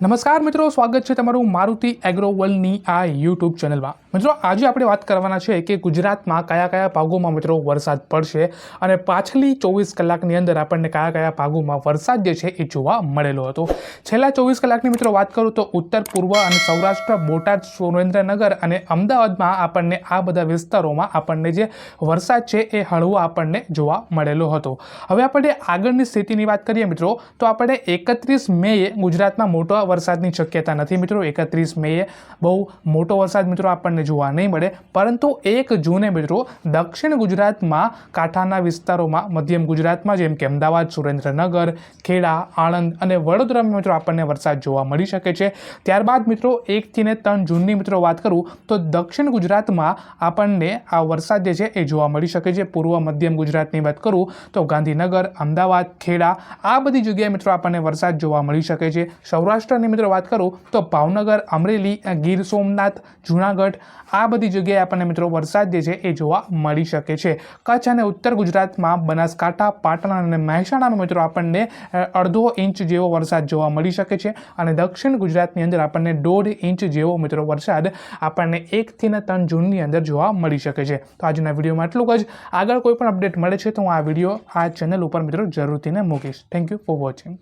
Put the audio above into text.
નમસ્કાર મિત્રો સ્વાગત છે તમારું મારુતિ એગ્રો વર્લ્ડની આ યુટ્યુબ ચેનલમાં. મિત્રો, આજે આપણે વાત કરવાના છે કે ગુજરાતમાં કયા કયા ભાગોમાં મિત્રો વરસાદ પડશે અને પાછલી ચોવીસ કલાકની અંદર આપણને કયા કયા ભાગોમાં વરસાદ જે છે એ જોવા મળેલો હતો. છેલ્લા ચોવીસ કલાકની મિત્રો વાત કરું તો ઉત્તર, પૂર્વ અને સૌરાષ્ટ્ર, બોટાદ, સુરેન્દ્રનગર અને અમદાવાદમાં આપણને આ બધા વિસ્તારોમાં આપણને જે વરસાદ છે એ હળવો આપણને જોવા મળેલો હતો. હવે આપણે આગળની સ્થિતિની વાત કરીએ મિત્રો, તો આપણે એકત્રીસ મેએ ગુજરાતમાં મોટો વરસાદની શક્યતા નથી મિત્રો. એકત્રીસ મેએ બહુ મોટો વરસાદ મિત્રો આપણને જોવા નહીં મળે. પરંતુ એક જૂને મિત્રો દક્ષિણ ગુજરાતમાં, કાંઠાના વિસ્તારોમાં, મધ્યમ ગુજરાતમાં જેમ કે અમદાવાદ, સુરેન્દ્રનગર, ખેડા, આણંદ અને વડોદરામાં મિત્રો આપણને વરસાદ જોવા મળી શકે છે. ત્યારબાદ મિત્રો એકથી ને ત્રણ જૂનની મિત્રો વાત કરું, તો દક્ષિણ ગુજરાતમાં આપણને આ વરસાદ જે છે એ જોવા મળી શકે છે. પૂર્વ મધ્યમ ગુજરાતની વાત કરું, તો ગાંધીનગર, અમદાવાદ, ખેડા, આ બધી જગ્યાએ મિત્રો આપણને વરસાદ જોવા મળી શકે છે. સૌરાષ્ટ્રની મિત્રો વાત કરું, તો ભાવનગર, અમરેલી, ગીર સોમનાથ, જૂનાગઢ આ બધી જગ્યાએ આપણને મિત્રો વરસાદ જે છે એ જોવા મળી શકે છે. કચ્છ અને ઉત્તર ગુજરાતમાં બનાસકાંઠા, પાટણ અને મહેસાણામાં મિત્રો આપણને અડધો ઇંચ જેવો વરસાદ જોવા મળી શકે છે અને દક્ષિણ ગુજરાતની અંદર આપણને દોઢ ઇંચ જેવો મિત્રો વરસાદ આપણને એકથી ને ત્રણ જૂનની અંદર જોવા મળી શકે છે. તો આજના વિડીયોમાં એટલું જ. આગળ કોઈ પણ અપડેટ મળે છે તો હું આ વીડિયો આ ચેનલ ઉપર મિત્રો જરૂરથી મૂકીશ. Thank you for watching